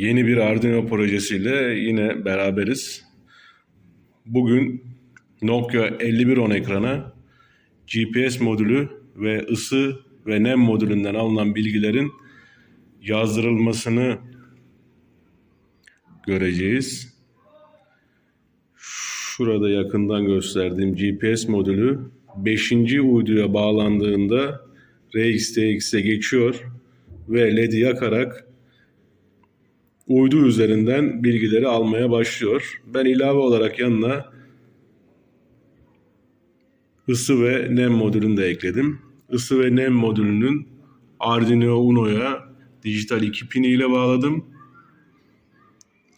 Yeni bir Arduino projesiyle yine beraberiz. Bugün Nokia 5110 ekrana GPS modülü ve ısı ve nem modülünden alınan bilgilerin yazdırılmasını göreceğiz. Şurada yakından gösterdiğim GPS modülü 5. uyduya bağlandığında RxTX'e geçiyor ve LED'i yakarak uydu üzerinden bilgileri almaya başlıyor. Ben ilave olarak yanına ısı ve nem modülünü de ekledim. Isı ve nem modülünün Arduino Uno'ya dijital 2 pini ile bağladım.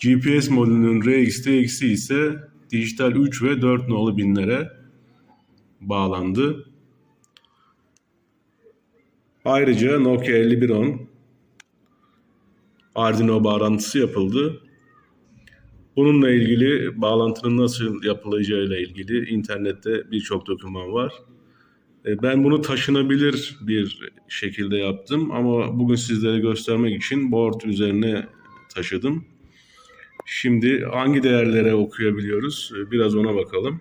GPS modülünün RxTX'i ise dijital 3 ve 4 nolu binlere bağlandı. Ayrıca Nokia 5110 Arduino bağlantısı yapıldı. Bununla ilgili bağlantının nasıl yapılacağıyla ilgili internette birçok doküman var. E, Ben bunu taşınabilir bir şekilde yaptım ama bugün sizlere göstermek için board üzerine taşıdım. Şimdi hangi değerlere okuyabiliyoruz? E, Biraz ona bakalım.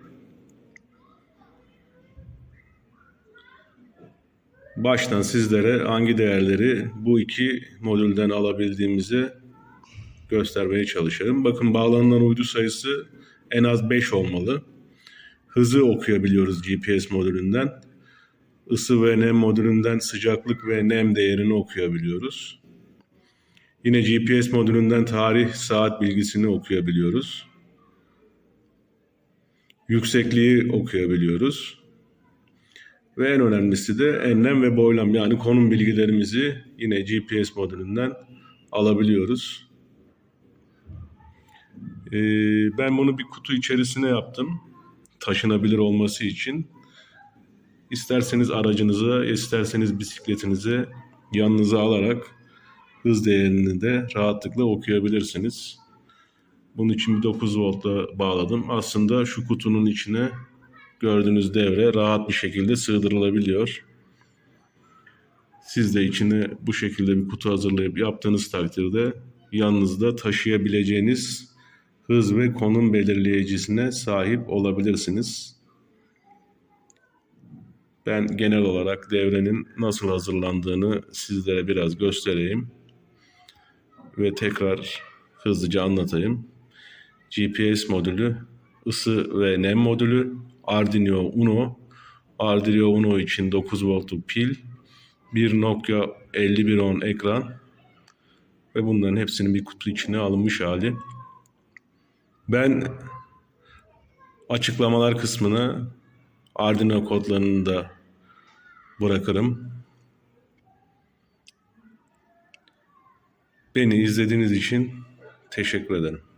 Baştan sizlere hangi değerleri bu iki modülden alabildiğimizi göstermeye çalışırım. Bakın bağlanılan uydu sayısı en az 5 olmalı. Hızı okuyabiliyoruz GPS modülünden. Isı ve nem modülünden sıcaklık ve nem değerini okuyabiliyoruz. Yine GPS modülünden tarih, saat bilgisini okuyabiliyoruz. Yüksekliği okuyabiliyoruz. Ve en önemlisi de enlem ve boylam yani konum bilgilerimizi yine GPS modülünden alabiliyoruz. Ee, ben bunu bir kutu içerisine yaptım. Taşınabilir olması için. İsterseniz aracınıza, isterseniz bisikletinize yanınıza alarak hız değerini de rahatlıkla okuyabilirsiniz. Bunun için bir 9 voltla bağladım. Aslında şu kutunun içine gördüğünüz devre rahat bir şekilde sığdırılabiliyor. Siz de içine bu şekilde bir kutu hazırlayıp yaptığınız takdirde yanınızda taşıyabileceğiniz hız ve konum belirleyicisine sahip olabilirsiniz. Ben genel olarak devrenin nasıl hazırlandığını sizlere biraz göstereyim ve tekrar hızlıca anlatayım. GPS modülü, ısı ve nem modülü, Arduino Uno, Arduino Uno için 9 voltluk pil, bir Nokia 5110 ekran ve bunların hepsinin bir kutu içine alınmış hali. Ben açıklamalar kısmına Arduino kodlarını da bırakırım. Beni izlediğiniz için teşekkür ederim.